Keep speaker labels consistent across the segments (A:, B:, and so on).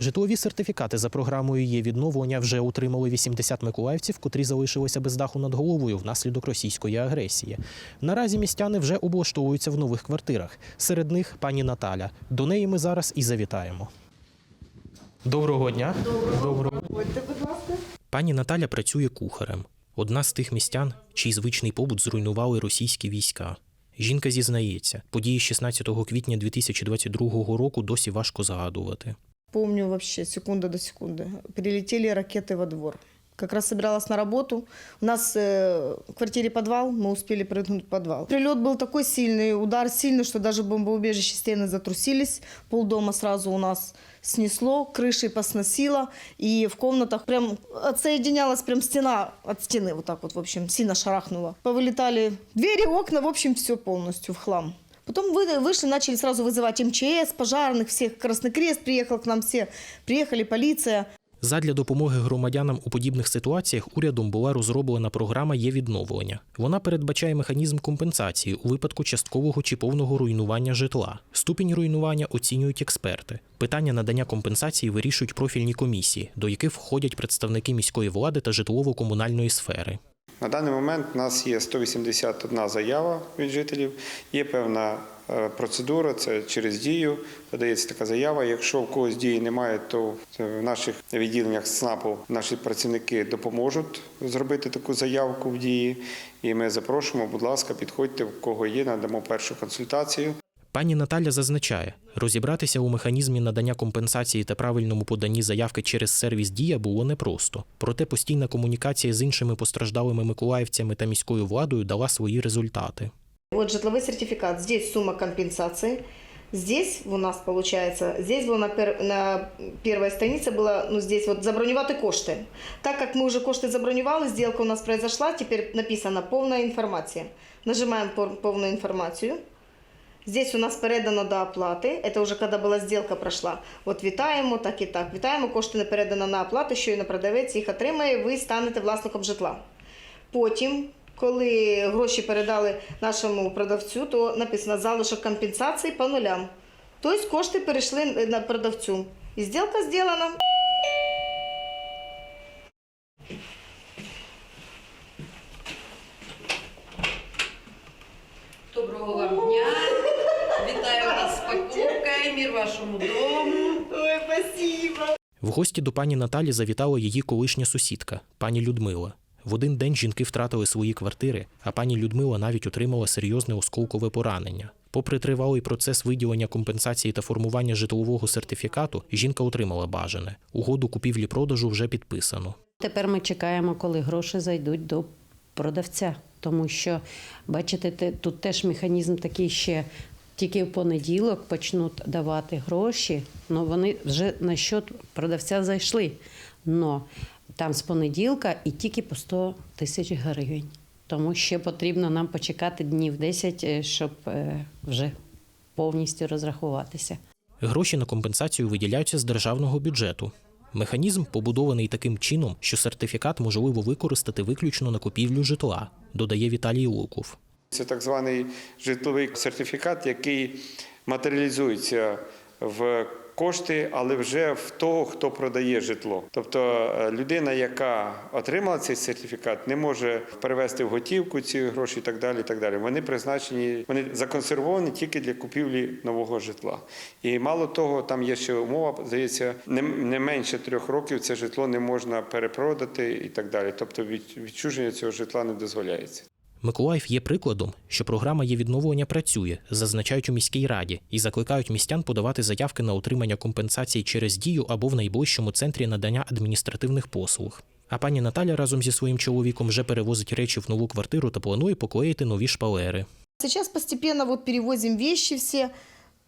A: Житлові сертифікати за програмою є відновлення вже отримали 80 миколаївців, котрі залишилися без даху над головою внаслідок російської агресії. Наразі містяни вже облаштовуються в нових квартирах. Серед них пані Наталя. До неї ми зараз і завітаємо. Доброго дня. Доброго.
B: Ходьте, будь ласка.
A: Пані Наталя працює кухарем. Одна з тих містян, чий звичний побут зруйнували російські війська. Жінка зізнається, події 16 квітня 2022 року досі важко згадувати.
B: Помню вообще секунда до секунды. Прилетели ракеты во двор. Как раз собиралась на работу. У нас э, в квартире подвал, мы успели прыгнуть в подвал. Прилет был такой сильный, удар сильный, что даже бомбоубежище стены затрусились. Полдома сразу у нас снесло, крышей посносило. И в комнатах прям отсоединялась прям стена от стены. Вот так вот, в общем, сильно шарахнуло. Повылетали двери, окна, в общем, все полностью в хлам. Потом вы- вышли, начали сразу вызывать МЧС, пожарных, всех. Красный Крест приехал к нам все. Приехали полиция.
A: Задля допомоги громадянам у подібних ситуаціях урядом була розроблена програма є відновлення. Вона передбачає механізм компенсації у випадку часткового чи повного руйнування житла. Ступінь руйнування оцінюють експерти. Питання надання компенсації вирішують профільні комісії, до яких входять представники міської влади та житлово-комунальної сфери.
C: На даний момент у нас є 181 заява від жителів. Є певна е, процедура, це через дію подається така заява. Якщо в когось дії немає, то в наших відділеннях СНАПу наші працівники допоможуть зробити таку заявку в дії. І ми запрошуємо, будь ласка, підходьте, в кого є, надамо першу консультацію.
A: Пані Наталя зазначає, розібратися у механізмі надання компенсації та правильному поданні заявки через сервіс Дія було непросто. Проте постійна комунікація з іншими постраждалими миколаївцями та міською владою дала свої результати.
B: Вот житловой сертификат. Здесь сумма компенсации. Здесь у нас получается, здесь было на, пер, на первой странице было, ну здесь вот забронювати кошти. Так как мы уже кошти забронювали, сделка у нас произошла, теперь написано полная информация. Нажимаем пор- полную информацию. Здесь у нас передано до оплати. Это уже когда була сделка прошла. От вітаємо, так і так. Вітаємо, кошти не передано на оплату, щойно продавець їх отримає, ви станете власником житла. Потім, коли гроші передали нашому продавцю, то написано залишок компенсації по нулям. Тобто кошти перейшли на продавцю. І зділка зроблена.
D: Вашому дому.
B: Ой, спасибо.
A: В гості до пані Наталі завітала її колишня сусідка, пані Людмила. В один день жінки втратили свої квартири, а пані Людмила навіть отримала серйозне осколкове поранення. Попри тривалий процес виділення компенсації та формування житлового сертифікату, жінка отримала бажане. Угоду купівлі-продажу вже підписано.
E: Тепер ми чекаємо, коли гроші зайдуть до продавця. Тому що, бачите, те- тут теж механізм такий ще тільки в понеділок почнуть давати гроші, але вони вже на счет продавця зайшли. Но там з понеділка і тільки по 100 тисяч гривень. Тому ще потрібно нам почекати днів 10, е, щоб е, вже повністю розрахуватися.
A: Гроші на компенсацію виділяються з державного бюджету. Механізм побудований таким чином, що сертифікат можливо використати виключно на купівлю житла, додає Віталій Луков.
C: Це так званий житловий сертифікат, який матеріалізується в кошти, але вже в того, хто продає житло. Тобто е, людина, яка отримала цей сертифікат, не може перевести в готівку ці гроші і так далі. І так далі. Вони призначені, вони законсервовані тільки для купівлі нового житла. І мало того, там є ще умова, здається, не, не менше трьох років це житло не можна перепродати і так далі. Тобто відчуження цього житла не дозволяється.
A: Миколаїв є прикладом, що програма є відновлення працює, зазначають у міській раді, і закликають містян подавати заявки на отримання компенсацій через дію або в найближчому центрі надання адміністративних послуг. А пані Наталя разом зі своїм чоловіком вже перевозить речі в нову квартиру та планує поклеїти нові шпалери.
B: Сейчас постепенно вот перевозим вещи все.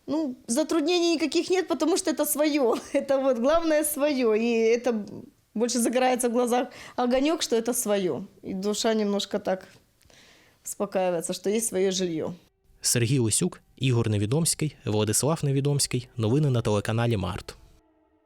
B: Ну, затруднений никаких нет, потому что это свое. Это вот главное свое. И это больше загорается в глазах огонек, что это свое. И душа немножко так успокаивается, что есть своє жилье.
A: Сергій Лисюк, Ігор Невідомський, Владислав Невідомський. Новини на телеканалі Март.